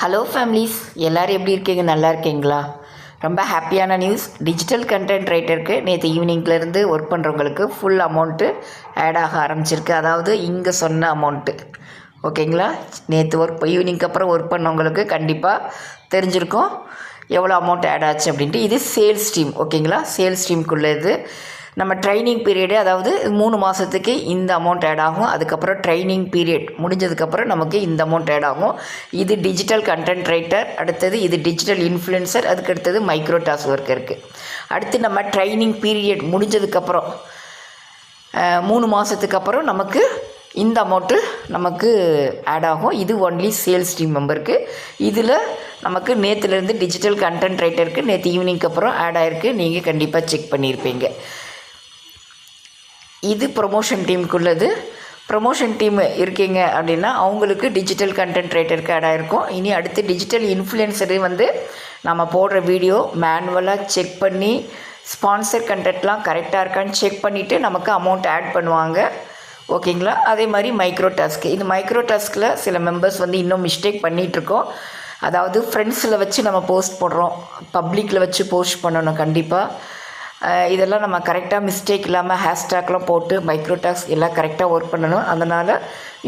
Hello families எல்லோரும் எப்படி இருக்கீங்க? நல்லா இருக்கீங்களா? ரொம்ப ஹாப்பியான நியூஸ் டிஜிட்டல் கண்டென்ட் ரைட்டருக்கு நேற்று ஈவினிங்லேருந்து ஒர்க் பண்ணுறவங்களுக்கு ஃபுல் அமௌண்ட்டு ஆட் ஆக ஆரம்பிச்சிருக்கு. அதாவது இங்கே சொன்ன அமௌண்ட்டு ஓகேங்களா நேற்று ஒர்க் ஈவினிங்க்கு அப்புறம் ஒர்க் பண்ணவங்களுக்கு கண்டிப்பாக தெரிஞ்சிருக்கும். எவ்வளோ அமௌண்ட் ஆட் ஆச்சு அப்படின்ட்டு. இது சேல்ஸ் டீம் ஓகேங்களா சேல்ஸ் டீமுக்குள்ளே இது நம்ம ட்ரைனிங் பீரியடு அதாவது மூணு மாதத்துக்கு இந்த அமௌண்ட் ஆட் ஆகும். அதுக்கப்புறம் ட்ரைனிங் பீரியட் முடிஞ்சதுக்கப்புறம் நமக்கு இந்த அமௌண்ட் ஆட் ஆகும். இது டிஜிட்டல் கண்டென்ட் ரைட்டர் அடுத்தது இது டிஜிட்டல் இன்ஃப்ளூயன்சர் அதுக்கு அடுத்தது மைக்ரோ டாஸ்க் ஒர்க் இருக்குது அடுத்து நம்ம ட்ரைனிங் பீரியட் முடிஞ்சதுக்கப்புறம் மூணு மாதத்துக்கு அப்புறம் நமக்கு இந்த அமௌண்ட்டு நமக்கு ஆட் ஆகும். இது ஒன்லி சேல்ஸ் டீம் மெம்பருக்கு இதில் நமக்கு நேற்றுலேருந்து டிஜிட்டல் கண்டென்ட் ரைட்டருக்கு நேற்று ஈவினிங்க்கு அப்புறம் ஆட் ஆகிருக்கு நீங்கள் கண்டிப்பாக செக் பண்ணியிருப்பீங்க இது ப்ரொமோஷன் டீமுக்குள்ளது ப்ரொமோஷன் டீம் இருக்கீங்க அப்படின்னா அவங்களுக்கு டிஜிட்டல் கண்டென்ட் ரைட்டருக்கு ஆட் ஆகிருக்கும் இனி அடுத்து டிஜிட்டல் இன்ஃப்ளூயன்சரு வந்து நம்ம போடுற வீடியோ மேனுவலாக செக் பண்ணி ஸ்பான்சர் கண்டென்ட்லாம் கரெக்டாக இருக்கான்னு செக் பண்ணிவிட்டு நமக்கு அமௌண்ட் ஆட் பண்ணுவாங்க. ஓகேங்களா அதே மாதிரி மைக்ரோ டாஸ்க் இந்த மைக்ரோ டாஸ்கில் சில மெம்பர்ஸ் வந்து இன்னும் மிஸ்டேக் பண்ணிகிட்ருக்கோம் அதாவது ஃப்ரெண்ட்ஸில் வச்சு நம்ம போஸ்ட் போடுறோம். பப்ளிக்கில் வச்சு போஸ்ட் பண்ணணும் கண்டிப்பாக இதெல்லாம் நம்ம கரெக்டாக மிஸ்டேக் இல்லாமல் ஹேஷ்டேக்லாம் போட்டு மைக்ரோ டாஸ்க் எல்லாம் கரெக்டாக ஒர்க் பண்ணணும். அதனால்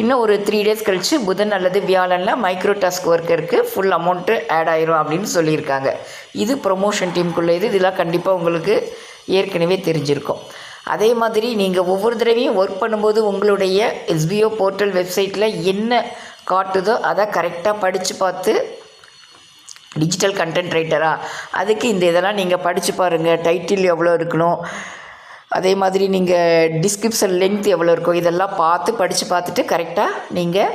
இன்னும் ஒரு த்ரீ டேஸ் கழித்து புதன் அல்லது வியாழனில் மைக்ரோ டாஸ்க் ஒர்க்கருக்கு ஃபுல் அமௌண்ட்டு ஆட் ஆயிரும் அப்படின்னு சொல்லியிருக்காங்க. இது ப்ரொமோஷன் டீமுக்குள்ளே இது இதெல்லாம் கண்டிப்பாக உங்களுக்கு ஏற்கனவே தெரிஞ்சிருக்கும். அதே மாதிரி நீங்கள் ஒவ்வொரு தடவையும் ஒர்க் பண்ணும்போது உங்களுடைய எஸ்பிஓ போர்ட்டல் வெப்சைட்டில் என்ன காட்டுதோ அதை கரெக்டாக படித்து பார்த்து டிஜிட்டல் கண்டென்ட் ரைட்டரா அதுக்கு இந்த இதெல்லாம் நீங்கள் படித்து பாருங்கள் டைட்டில் எவ்வளோ இருக்கணும்? அதே மாதிரி நீங்கள் டிஸ்கிரிப்ஷன் லென்த் எவ்வளோ இருக்கும் இதெல்லாம் பார்த்து படித்து பார்த்துட்டு கரெக்டாக நீங்கள்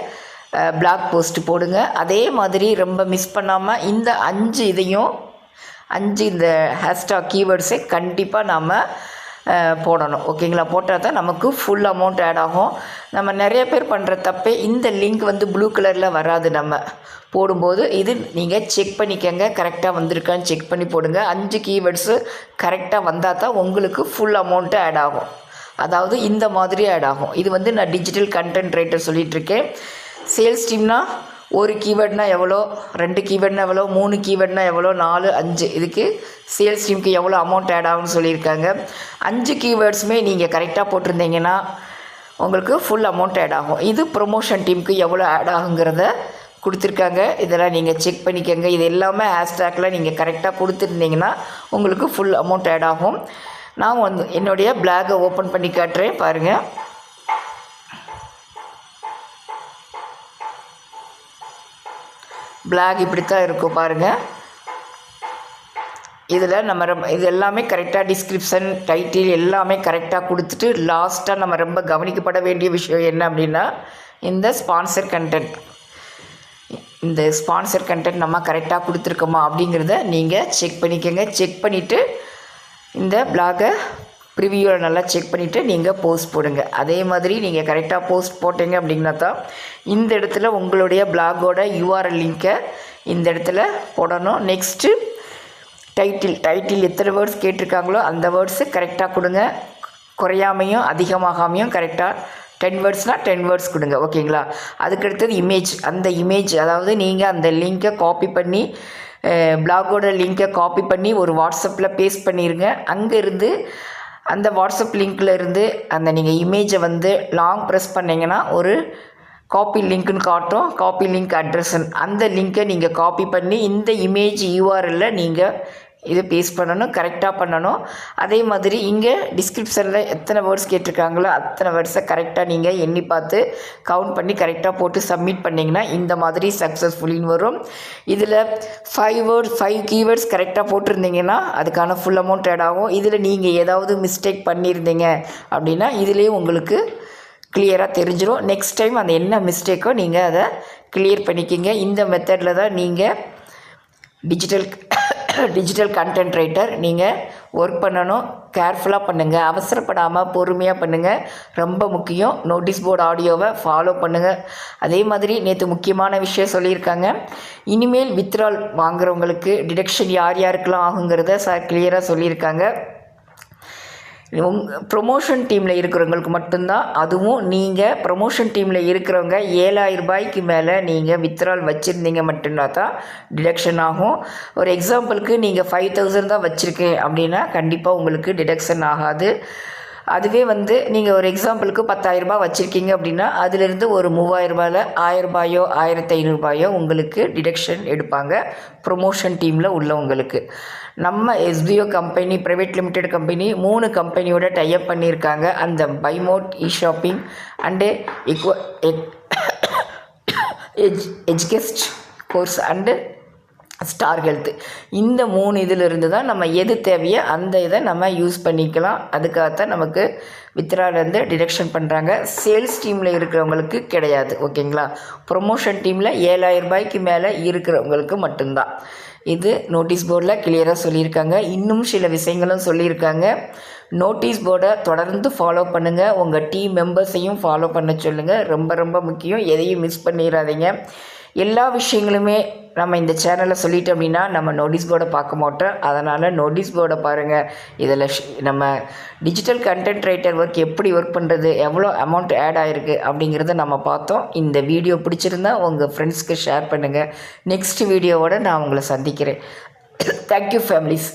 பிளாக் போஸ்ட் போடுங்க. அதே மாதிரி ரொம்ப மிஸ் பண்ணாமல் இந்த அஞ்சு இதையும் அஞ்சு இந்த ஹேஷ்டாக் கீவேர்ட்ஸை கண்டிப்பாக நாம் போடணும். ஓகேங்களா? போட்டால் தான் நமக்கு ஃபுல் அமௌண்ட் ஆட் ஆகும். நம்ம நிறைய பேர் பண்ணுற தப்பே இந்த லிங்க் வந்து ப்ளூ கலரில் வராது நம்ம. போடும்போது இது நீங்கள் செக் பண்ணிக்கங்க கரெக்டாக வந்திருக்கான்னு செக் பண்ணி போடுங்க. அஞ்சு கீவேர்ட்ஸு கரெக்டாக வந்தால் தான் உங்களுக்கு ஃபுல் அமௌண்ட்டு ஆட் ஆகும். அதாவது இந்த மாதிரி ஆட் ஆகும். இது வந்து நான் டிஜிட்டல் கண்டென்ட் ரைட்டர் சொல்லிகிட்ருக்கேன் சேல்ஸ் டீம்னா ஒரு கீவேர்ட்னா எவ்வளோ ரெண்டு கீவேர்ட்னா எவ்வளோ மூணு கீவேர்ட்னா எவ்வளோ நாலு அஞ்சு. இதுக்கு சேல்ஸ் டீமுக்கு எவ்வளோ அமௌண்ட் ஆட் ஆகும்னு சொல்லியிருக்காங்க. அஞ்சு கீவேர்ட்ஸுமே நீங்கள் கரெக்டாக போட்டிருந்தீங்கன்னா உங்களுக்கு ஃபுல் அமௌண்ட் ஆட் ஆகும். இது ப்ரொமோஷன் டீமுக்கு எவ்வளோ ஆட் ஆகுங்கிறத கொடுத்துருக்காங்க. இதெல்லாம் நீங்கள் செக் பண்ணிக்கோங்க. இது எல்லாமே ஹேஷ்டேக்கில் நீங்கள் கரெக்டாக கொடுத்துருந்தீங்கன்னா உங்களுக்கு ஃபுல் அமௌண்ட் ஆட் ஆகும். நான் வந்து என்னுடைய பிளாகை ஓப்பன் பண்ணி காட்டுறேன். பாருங்கள் பிளாக் இப்படி தான் இருக்கும். பாருங்கள் இதில் நம்ம ரொம்ப இது எல்லாமே கரெக்டாக டிஸ்கிரிப்ஷன் டைட்டில் எல்லாமே கரெக்டாக கொடுத்துட்டு லாஸ்ட்டாக நம்ம ரொம்ப கவனிக்கப்பட வேண்டிய விஷயம் என்ன அப்படின்னா இந்த ஸ்பான்சர் கண்டென்ட் இந்த ஸ்பான்சர் கண்டென்ட் நம்ம கரெக்டாக கொடுத்துருக்கோமா அப்படிங்கிறத நீங்கள் செக் பண்ணிக்கோங்க. செக் பண்ணிவிட்டு இந்த பிளாகை ப்ரிவியூவில் நல்லா செக் பண்ணிவிட்டு நீங்கள் போஸ்ட் போடுங்க. அதே மாதிரி நீங்கள் கரெக்டாக போஸ்ட் போட்டீங்க அப்படின்னா தான் இந்த இடத்துல உங்களுடைய பிளாகோட யூஆர்எல் லிங்க்கை இந்த இடத்துல போடணும். நெக்ஸ்ட்டு டைட்டில் டைட்டில் எத்தனை வேர்ட்ஸ் கேட்டிருக்காங்களோ அந்த வேர்ட்ஸு கரெக்டாக கொடுங்க. குறையாமையும் அதிகமாகாமையும் கரெக்டாக டென் வேர்ட்ஸ்னால் டென் வேர்ட்ஸ் கொடுங்க. ஓகேங்களா அதுக்கடுத்தது இமேஜ் அந்த இமேஜ் அதாவது நீங்கள் அந்த லிங்க்கை காப்பி பண்ணி பிளாகோட லிங்க்கை காப்பி பண்ணி ஒரு வாட்ஸ்அப்பில் பேஸ்ட் பண்ணிடுங்க அங்கேருந்து அந்த வாட்ஸ்அப் லிங்க்கில் இருந்து அந்த நீங்கள் இமேஜை வந்து லாங் ப்ரெஸ் பண்ணிங்கன்னா ஒரு காப்பி லிங்க்னு காட்டும் காப்பி லிங்க் அட்ரஸ்ன்னு அந்த லிங்க்கை நீங்கள் காப்பி பண்ணி இந்த இமேஜ் யூஆர்எல்ல நீங்கள் இது பேஸ்ட் பண்ணணும் கரெக்டாக பண்ணணும். அதே மாதிரி இங்கே டிஸ்கிரிப்ஷனில் எத்தனை வேர்ட்ஸ் கேட்டிருக்காங்களோ அத்தனை வேர்ட்ஸை கரெக்டாக நீங்கள் எண்ணி பார்த்து கவுண்ட் பண்ணி கரெக்டாக போட்டு சப்மிட் பண்ணிங்கன்னா இந்த மாதிரி சக்ஸஸ்ஃபுல்லின்னு வரும். இதில் ஃபைவ் வேர்ட்ஸ் ஃபைவ் கீவேர்ட்ஸ் கரெக்டாக போட்டிருந்தீங்கன்னா அதுக்கான ஃபுல் அமௌண்ட் ஆட் ஆகும். இதில் நீங்கள் ஏதாவது மிஸ்டேக் பண்ணியிருந்தீங்க அப்படின்னா இதிலே உங்களுக்கு கிளியராக தெரிஞ்சிடும் நெக்ஸ்ட் டைம் அந்த என்ன மிஸ்டேக்கோ நீங்கள் அதை கிளியர் பண்ணிக்கிங்க. இந்த மெத்தடில் தான் நீங்கள் டிஜிட்டல் டிஜிட்டல் கண்டென்ட் ரைட்டர் நீங்கள் ஒர்க் பண்ணணும். கேர்ஃபுல்லாக பண்ணுங்கள் அவசரப்படாமல் பொறுமையாக பண்ணுங்கள் ரொம்ப முக்கியம். நோட்டீஸ் போர்டு ஆடியோவை ஃபாலோ பண்ணுங்கள் அதே மாதிரி நேற்று முக்கியமான விஷயம் சொல்லியிருக்காங்க. இனிமேல் வித்ரால் வாங்குறவங்களுக்கு டிடக்ஷன் யார் யாருக்கெல்லாம் ஆகுங்கிறத சார் கிளியராக சொல்லியிருக்காங்க. ப்ரொமோஷன் டீமில் இருக்கிறவங்களுக்கு மட்டும்தான் அதுவும் நீங்கள் ப்ரொமோஷன் டீமில் இருக்கிறவங்க ஏழாயிரம் ரூபாய்க்கு மேலே நீங்கள் வித்ரால் வச்சுருந்தீங்க மட்டும்தான் தான் டிடக்ஷன் ஆகும். ஒரு எக்ஸாம்பிளுக்கு நீங்கள் ஃபைவ் தௌசண்ட் தான் வச்சுருக்கேன் அப்படின்னா கண்டிப்பாக உங்களுக்கு டிடக்ஷன் ஆகாது. அதுவே வந்து நீங்கள் ஒரு எக்ஸாம்பிளுக்கு பத்தாயிரரூபா வச்சுருக்கீங்க அப்படின்னா அதிலிருந்து ஒரு மூவாயிரரூபாயில் ஆயிரரூபாயோ ஆயிரத்தி ஐநூறுபாயோ உங்களுக்கு டிடக்ஷன் எடுப்பாங்க. ப்ரொமோஷன் டீமில் உள்ளவங்களுக்கு. நம்ம SPO company private limited company மூணு கம்பெனியோட டைப் பண்ணியிருக்காங்க. அந்த பைமோட் இ ஷாப்பிங் அண்டு இக்வ எஜ் எஜ்கெஸ்ட் கோர்ஸ் அண்டு ஸ்டார் ஹெல்த்து இந்த மூணு இதிலிருந்து தான் நம்ம எது தேவையோ அந்த இதை நம்ம யூஸ் பண்ணிக்கலாம். அதுக்காகத்தான் நமக்கு வித்ராலேருந்து டிடெக்ஷன் பண்ணுறாங்க சேல்ஸ் டீமில் இருக்கிறவங்களுக்கு கிடையாது ஓகேங்களா? ப்ரொமோஷன் டீமில் ஏழாயிரம் ரூபாய்க்கு மேலே இருக்கிறவங்களுக்கு மட்டும்தான். இது நோட்டீஸ் போர்டில் கிளியராக சொல்லியிருக்காங்க. இன்னும் சில விஷயங்களும் சொல்லியிருக்காங்க. நோட்டீஸ் போர்டை தொடர்ந்து ஃபாலோ பண்ணுங்கள் உங்கள் டீம் மெம்பர்ஸையும் ஃபாலோ பண்ண சொல்லுங்கள் ரொம்ப ரொம்ப முக்கியம். எதையும் மிஸ் பண்ணிடாதீங்க. எல்லா விஷயங்களுமே நம்ம இந்த சேனலில் சொல்லிட்டோம் அப்படின்னா நம்ம நோட்டீஸ் போர்டை பார்க்க மாட்டோம். அதனால் நோட்டீஸ் போர்டை பாருங்கள் இதில் நம்ம டிஜிட்டல் கண்டென்ட் ரைட்டர் ஒர்க் எப்படி ஒர்க் பண்ணுறது எவ்வளோ அமௌண்ட் ஆட் ஆகிருக்கு அப்படிங்கிறத நம்ம பார்த்தோம். இந்த வீடியோ பிடிச்சிருந்தா உங்கள் ஃப்ரெண்ட்ஸ்க்கு ஷேர் பண்ணுங்கள் நெக்ஸ்ட் வீடியோவோட நான் உங்களை சந்திக்கிறேன். Thank you families